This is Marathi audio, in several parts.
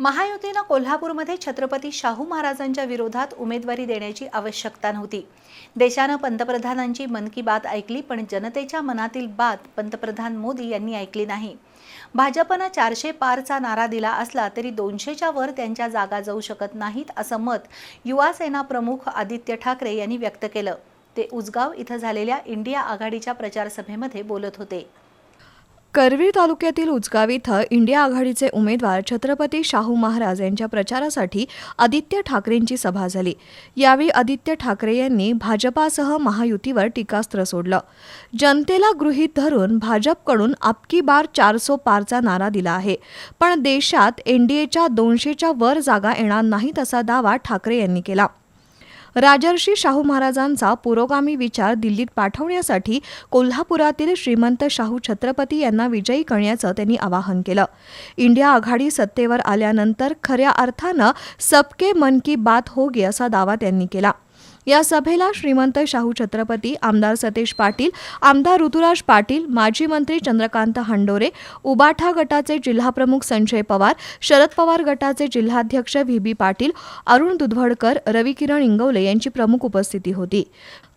महायुतीनं कोल्हापूरमध्ये छत्रपती शाहू महाराजांच्या विरोधात उमेदवारी देण्याची आवश्यकता नव्हती. देशानं पंतप्रधानांची मन की बात ऐकली पण जनतेच्या मनातील बात पंतप्रधान मोदी यांनी ऐकली नाही. भाजपनं चारशे पारचा नारा दिला असला तरी दोनशेच्या वर त्यांच्या जागा जाऊ शकत नाहीत असं मत युवा सेना प्रमुख आदित्य ठाकरे यांनी व्यक्त केलं. ते उजगाव इथं झालेल्या इंडिया आघाडीच्या प्रचारसभेमध्ये बोलत होते. करवीर तालुक्यातील उचगाव इथं इंडिया आघाडीचे उमेदवार छत्रपती शाहू महाराज यांच्या प्रचारासाठी आदित्य ठाकरेंची सभा झाली. यावेळी आदित्य ठाकरे यांनी भाजपासह महायुतीवर टीकास्त्र सोडलं. जनतेला गृहीत धरून भाजपकडून आपकी बार चारसो पारचा नारा दिला आहे. पण देशात एनडीएच्या दोनशेच्या वर जागा येणार नाहीत असा दावा ठाकरे यांनी केला. राजर्षी शाहू महाराजांचा पुरोगामी विचार दिल्लीत पाठवण्यासाठी कोल्हापुरातील श्रीमंत शाहू छत्रपती यांना विजयी करण्याचं त्यांनी आवाहन केलं. इंडिया आघाडी सत्तेवर आल्यानंतर खऱ्या अर्थानं सबके मन की बात होगी असा दावा त्यांनी केला. या सभेला श्रीमंत शाहू छत्रपती आमदार सतीश पाटील आमदार ऋतुराज पाटील माजी मंत्री चंद्रकांत हंडोरे उबाठा गटाचे जिल्हाप्रमुख संजय पवार शरद पवार गटाचे जिल्हाध्यक्ष व्ही बी पाटील अरुण दुधवडकर रविकिरण इंगवले यांची प्रमुख उपस्थिती होती.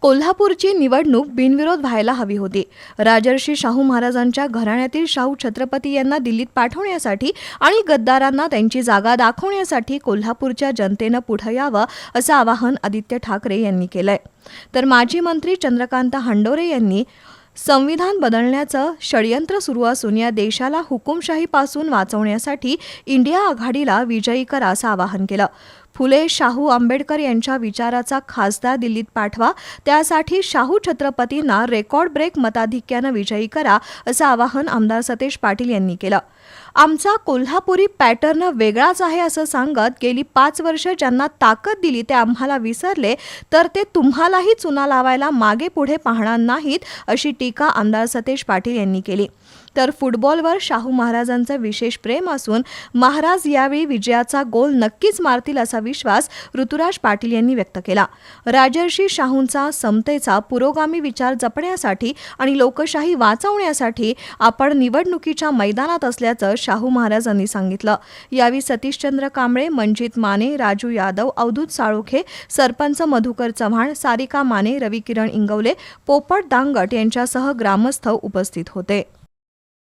कोल्हापूरची निवडणूक बिनविरोध व्हायला हवी होती. राजर्षी शाहू महाराजांच्या घराण्यातील शाहू छत्रपती यांना दिल्लीत पाठवण्यासाठी आणि गद्दारांना त्यांची जागा दाखवण्यासाठी कोल्हापूरच्या जनतेनं पुढं यावं असं आवाहन आदित्य ठाकरे यांनी केलंय. तर माजी मंत्री चंद्रकांत हंडोरे यांनी संविधान बदलण्याचं षडयंत्र सुरू असून या देशाला हुकुमशाहीपासून वाचवण्यासाठी इंडिया आघाडीला विजयी करा असं आवाहन केलं. फुले शाहू आंबेडकर यांच्या विचाराचा खासदार दिल्लीत पाठवा. त्यासाठी शाहू छत्रपतींना रेकॉर्ड ब्रेक मताधिक्यानं विजयी करा असं आवाहन आमदार सतेज पाटील यांनी केलं. आमचा कोल्हापुरी पॅटर्न वेगळाच आहे असं सांगत गेली पाच वर्ष ज्यांना ताकद दिली ते आम्हाला विसरले तर ते तुम्हालाही चुना लावायला मागे पुढे पाहणार नाहीत अशी टीका आमदार सतेज पाटील यांनी केली. तर फुटबॉलवर शाहू महाराजांचं विशेष प्रेम असून महाराज यावेळी विजयाचा गोल नक्कीच मारतील असा विश्वास ऋतुराज पाटील यांनी व्यक्त केला. राजर्षी शाहूंचा समतेचा पुरोगामी विचार जपण्यासाठी आणि लोकशाही वाचवण्यासाठी आपण निवडणुकीच्या मैदानात असल्याचं शाहू महाराजांनी सांगितलं. यावेळी सतीशचंद्र कांबळे मंजित माने राजू यादव अवधूत साळोखे सरपंच मधुकर चव्हाण सारिका माने रविकिरण इंगवले पोपट दांगट यांच्यासह ग्रामस्थ उपस्थित होते.